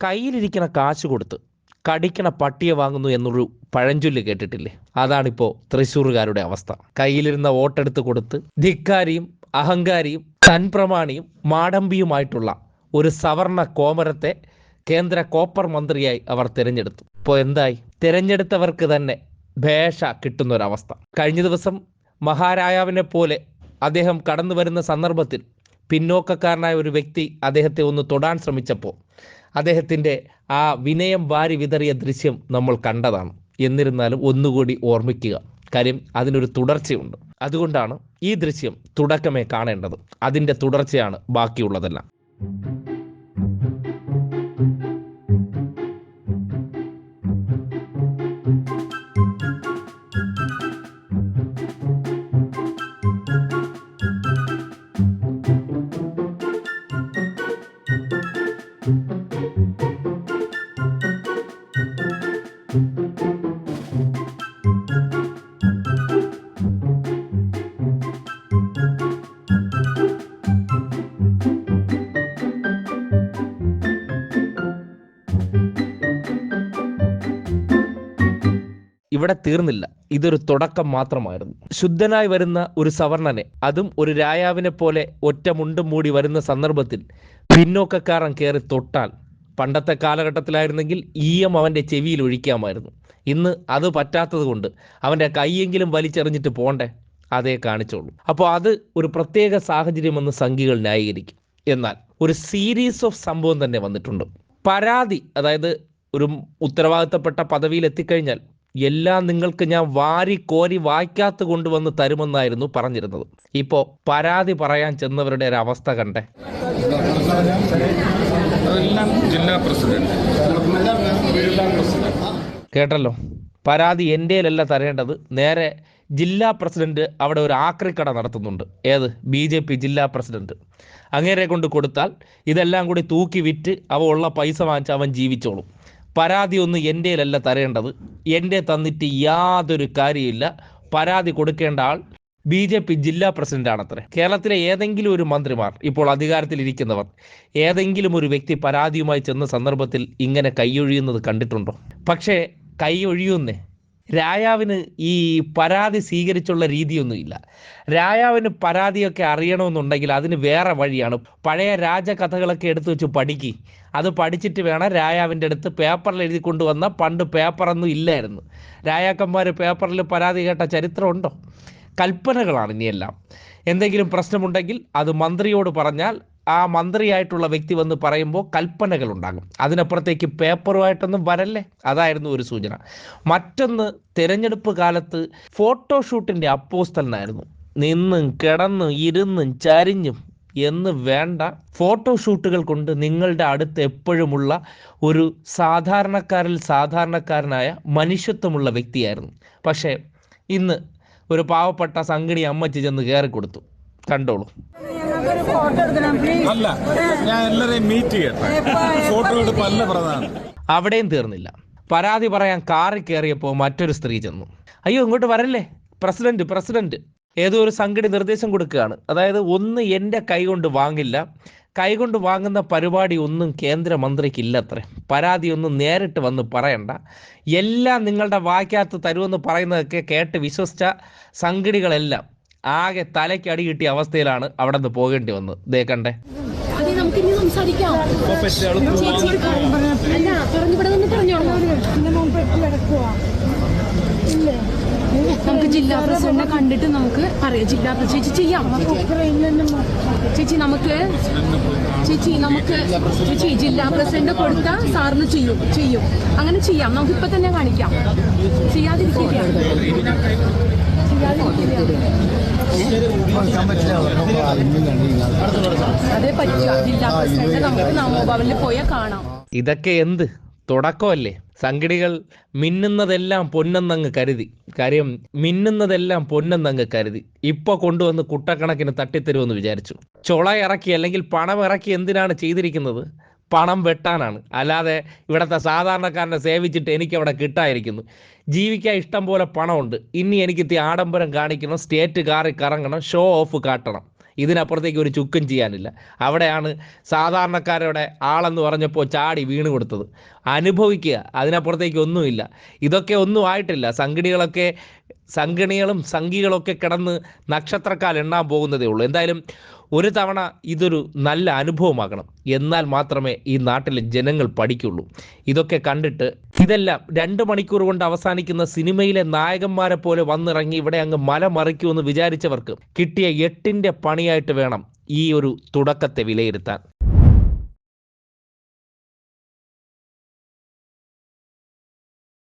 കയ്യിലിരിക്കണ കാശ് കൊടുത്ത് കടിക്കണ പട്ടിയെ വാങ്ങുന്നു എന്നൊരു പഴഞ്ചൊല്ല് കേട്ടിട്ടില്ലേ? അതാണിപ്പോൾ തൃശ്ശൂറുകാരുടെ അവസ്ഥ. കയ്യിലിരുന്ന വോട്ടെടുത്ത് കൊടുത്ത് ധിക്കാരിയും അഹങ്കാരിയും തൻപ്രമാണിയും മാടമ്പിയുമായിട്ടുള്ള ഒരു സവർണ കോമരത്തെ കേന്ദ്ര കോപ്പർ മന്ത്രിയായി അവർ തിരഞ്ഞെടുത്തു. ഇപ്പോൾ എന്തായി? തിരഞ്ഞെടുത്തവർക്ക് തന്നെ ഭേഷ കിട്ടുന്ന ഒരവസ്ഥ കഴിഞ്ഞ ദിവസം മഹാരായാവിനെ പോലെ അദ്ദേഹം കടന്നു വരുന്ന സന്ദർഭത്തിൽ പിന്നോക്കക്കാരനായ ഒരു വ്യക്തി അദ്ദേഹത്തെ ഒന്ന് തൊടാൻ ശ്രമിച്ചപ്പോൾ അദ്ദേഹത്തിന്റെ ആ വിനയം വാരി വിതറിയ ദൃശ്യം നമ്മൾ കണ്ടതാണ്. എന്നിരുന്നാലും ഒന്നുകൂടി ഓർമ്മിക്കുക. കാര്യം അതിനൊരു തുടർച്ചയുണ്ട്. അതുകൊണ്ടാണ് ഈ ദൃശ്യം തുടക്കമേ കാണേണ്ടത്. അതിന്റെ തുടർച്ചയാണ് ബാക്കിയുള്ളതെല്ലാം. ഇവിടെ തീർന്നില്ല. ഇതൊരു തുടക്കം മാത്രമായിരുന്നു. ശുദ്ധനായി വരുന്ന ഒരു സവർണനെ അതും ഒരു രായാവിനെ പോലെ ഒറ്റ മുണ്ടും മൂടി വരുന്ന സന്ദർഭത്തിൽ പിന്നോക്കക്കാരൻ കയറി തൊട്ടാൽ പണ്ടത്തെ കാലഘട്ടത്തിലായിരുന്നെങ്കിൽ ഈയം അവന്റെ ചെവിയിൽ ഒഴിക്കാമായിരുന്നു. ഇന്ന് അത് പറ്റാത്തത് കൊണ്ട് അവന്റെ കൈയെങ്കിലും വലിച്ചെറിഞ്ഞിട്ട് പോണ്ടേ? അതേ കാണിച്ചോളൂ. അപ്പോൾ അത് ഒരു പ്രത്യേക സാഹചര്യമെന്ന് സംഘികൾ ന്യായീകരിക്കും. എന്നാൽ ഒരു സീരീസ് ഓഫ് സംഭവം തന്നെ വന്നിട്ടുണ്ട്. പരാതി അതായത് ഒരു ഉത്തരവാദിത്തപ്പെട്ട പദവിയിൽ എത്തിക്കഴിഞ്ഞാൽ എല്ലാം നിങ്ങൾക്ക് ഞാൻ വാരി കോരി വായിക്കാത്ത കൊണ്ടുവന്ന് തരുമെന്നായിരുന്നു പറഞ്ഞിരുന്നത്. ഇപ്പോ പരാതി പറയാൻ ചെന്നവരുടെ ഒരു അവസ്ഥ കണ്ടേ. ജില്ലാ പ്രസിഡന്റ്. കേട്ടല്ലോ? പരാതി എന്റെയിലല്ല തരേണ്ടത്. നേരെ ജില്ലാ പ്രസിഡന്റ് അവിടെ ഒരു ആക്രിക്കട നടത്തുന്നുണ്ട്. ഏത്? ബി ജെ പി ജില്ലാ പ്രസിഡന്റ്. അങ്ങേരെ കൊണ്ട് കൊടുത്താൽ ഇതെല്ലാം കൂടി തൂക്കി വിറ്റ് അവ ഉള്ള പൈസ വാങ്ങിച്ച് അവൻ ജീവിച്ചോളും. പരാതി ഒന്നും എന്റെയിലല്ല തരേണ്ടത്. എന്റെ തന്നിട്ട് യാതൊരു കാര്യമില്ല പരാതി കൊടുക്കേണ്ട ആൾ ബി ജെ പി ജില്ലാ പ്രസിഡന്റാണ് അത്ര കേരളത്തിലെ ഏതെങ്കിലും ഒരു മന്ത്രിമാർ ഇപ്പോൾ അധികാരത്തിലിരിക്കുന്നവർ ഏതെങ്കിലും ഒരു വ്യക്തി പരാതിയുമായി ചെന്ന സന്ദർഭത്തിൽ ഇങ്ങനെ കൈയൊഴിയുന്നത് കണ്ടിട്ടുണ്ടോ? പക്ഷേ കൈയൊഴിയുന്നേ രായാവിന് ഈ പരാതി സ്വീകരിച്ചുള്ള രീതിയൊന്നുമില്ല. രായാവിന് പരാതിയൊക്കെ അറിയണമെന്നുണ്ടെങ്കിൽ അതിന് വേറെ വഴിയാണ്. പഴയ രാജകഥകളൊക്കെ എടുത്തു വെച്ച് പഠിക്കി. അത് പഠിച്ചിട്ട് വേണം രായാവിന്റെ അടുത്ത് പേപ്പറിൽ എഴുതി കൊണ്ടുവന്ന പണ്ട് പേപ്പറൊന്നും ഇല്ലായിരുന്നു. രായാക്കന്മാർ പേപ്പറിൽ പരാതി കേട്ട ചരിത്രമുണ്ടോ? കൽപ്പനകളാണ് ഇനിയെല്ലാം. എന്തെങ്കിലും പ്രശ്നമുണ്ടെങ്കിൽ അത് മന്ത്രിയോട് പറഞ്ഞാൽ ആ മന്ത്രിയായിട്ടുള്ള വ്യക്തി വന്ന് പറയുമ്പോൾ കൽപ്പനകൾ ഉണ്ടാകും അതിനപ്പുറത്തേക്ക് പേപ്പറുമായിട്ടൊന്നും വരല്ലേ? അതായിരുന്നു ഒരു സൂചന. മറ്റൊന്ന് തിരഞ്ഞെടുപ്പ് കാലത്ത് ഫോട്ടോഷൂട്ടിന്റെ അപ്പോസ്തലനായിരുന്നു. നിന്നും കിടന്നും ഇരുന്നും ചരിഞ്ഞും എന്ന് വേണ്ട ഫോട്ടോഷൂട്ടുകൾ കൊണ്ട് നിങ്ങളുടെ അടുത്ത് എപ്പോഴുമുള്ള ഒരു സാധാരണക്കാരിൽ സാധാരണക്കാരനായ മനുഷ്യത്വമുള്ള വ്യക്തിയായിരുന്നു. പക്ഷേ ഇന്ന് ഒരു പാവപ്പെട്ട സംഗണി അമ്മച്ചി ചെന്ന് കയറി കൊടുത്തു കണ്ടോളൂ. അല്ല ഞാൻ എല്ലാരെയും മീറ്റ് ചെയ്യട്ടെ. ഫോട്ടോ എടുപ്പല്ല പ്രധാനം. അവിടെയും തീർന്നില്ല. പരാതി പറയാൻ കാറിൽ കയറിയപ്പോൾ മറ്റൊരു സ്ത്രീ ചെന്നു. അയ്യോ ഇങ്ങോട്ട് വരല്ലേ? President president. ഏതോ ഒരു സംഘടി നിർദ്ദേശം കൊടുക്കുകയാണ്. അതായത് ഒന്ന് എന്റെ കൈകൊണ്ട് വാങ്ങില്ല. കൈകൊണ്ട് വാങ്ങുന്ന പരിപാടി ഒന്നും കേന്ദ്രമന്ത്രിക്കില്ല അത്രേ പരാതി ഒന്നും നേരിട്ട് വന്ന് പറയണ്ട. എല്ലാം നിങ്ങളുടെ വാക്കകത്ത് തരുമെന്ന് പറയുന്നതൊക്കെ കേട്ട് വിശ്വസിച്ച സംഘടികളെല്ലാം ആകെ തലയ്ക്ക് അടി കിട്ടിയ അവസ്ഥയിലാണ് അവിടെ നിന്ന് പോകേണ്ടി വന്നത്. ദേ കണ്ടേ. അതെ നമുക്ക് ജില്ലാ പ്രസിഡന്റിനെ കണ്ടിട്ട് നമുക്ക് അറിയാം ജില്ലാ പ്രസിഡന്റ് ചേച്ചി ചെയ്യാം. ചേച്ചി നമുക്ക് ചേച്ചി നമുക്ക് ചേച്ചി ജില്ലാ പ്രസിഡന്റ് കൊടുത്ത സാറിന് ചെയ്യും ചെയ്യും. അങ്ങനെ ചെയ്യാം. നമുക്ക് ഇപ്പൊ തന്നെ കാണിക്കാം. ചെയ്യാതിരിക്കില്ല. അതേ കാണാം. ഇതൊക്കെ എന്ത്? തുടക്കമല്ലേ? സംഗടികൾ മിന്നുന്നതെല്ലാം പൊന്നെന്നങ്ങ് കരുതി. കാര്യം മിന്നുന്നതെല്ലാം പൊന്നെന്നങ്ങ് കരുതി. ഇപ്പൊ കൊണ്ടുവന്ന് കുട്ടക്കണക്കിന് തട്ടിത്തരുമെന്ന് വിചാരിച്ചു. ചൊള ഇറക്കി അല്ലെങ്കിൽ പണം ഇറക്കി എന്തിനാണ് ചെയ്തിരിക്കുന്നത്? പണം വെട്ടാനാണ്. അല്ലാതെ ഇവിടുത്തെ സാധാരണക്കാരനെ സേവിച്ചിട്ട് എനിക്ക് അവിടെ കിട്ടായിരിക്കുന്നു ജീവിക്കാൻ ഇഷ്ടം പോലെ പണമുണ്ട്. ഇനി എനിക്ക് ആഡംബരം കാണിക്കണം സ്റ്റേറ്റ് കാറിൽ കറങ്ങണം ഷോ ഓഫ് കാട്ടണം. ഇതിനപ്പുറത്തേക്ക് ഒരു ചുക്കും ചെയ്യാനില്ല. അവിടെയാണ് സാധാരണക്കാരുടെ ആളെന്ന് പറഞ്ഞപ്പോൾ ചാടി വീണ് കൊടുത്തത്. അനുഭവിക്കുക. അതിനപ്പുറത്തേക്ക് ഒന്നുമില്ല. ഇതൊക്കെ ഒന്നും ആയിട്ടില്ല. സംഘടികളൊക്കെ സംഘിണികളും സംഘികളൊക്കെ കിടന്ന് നക്ഷത്രക്കാൽ എണ്ണാൻ പോകുന്നതേ ഉള്ളൂ. എന്തായാലും ഒരു തവണ ഇതൊരു നല്ല അനുഭവമാകണം. എന്നാൽ മാത്രമേ ഈ നാട്ടിലെ ജനങ്ങൾ പഠിക്കുള്ളൂ. ഇതൊക്കെ കണ്ടിട്ട് ഇതെല്ലാം രണ്ട് മണിക്കൂർ കൊണ്ട് അവസാനിക്കുന്ന സിനിമയിലെ നായകന്മാരെ പോലെ വന്നിറങ്ങി ഇവിടെ അങ്ങ് മല മറിക്കുമെന്ന് വിചാരിച്ചവർക്ക് കിട്ടിയ എട്ടിന്റെ പണിയായിട്ട് വേണം ഈ ഒരു തുടക്കത്തെ വിലയിരുത്താൻ.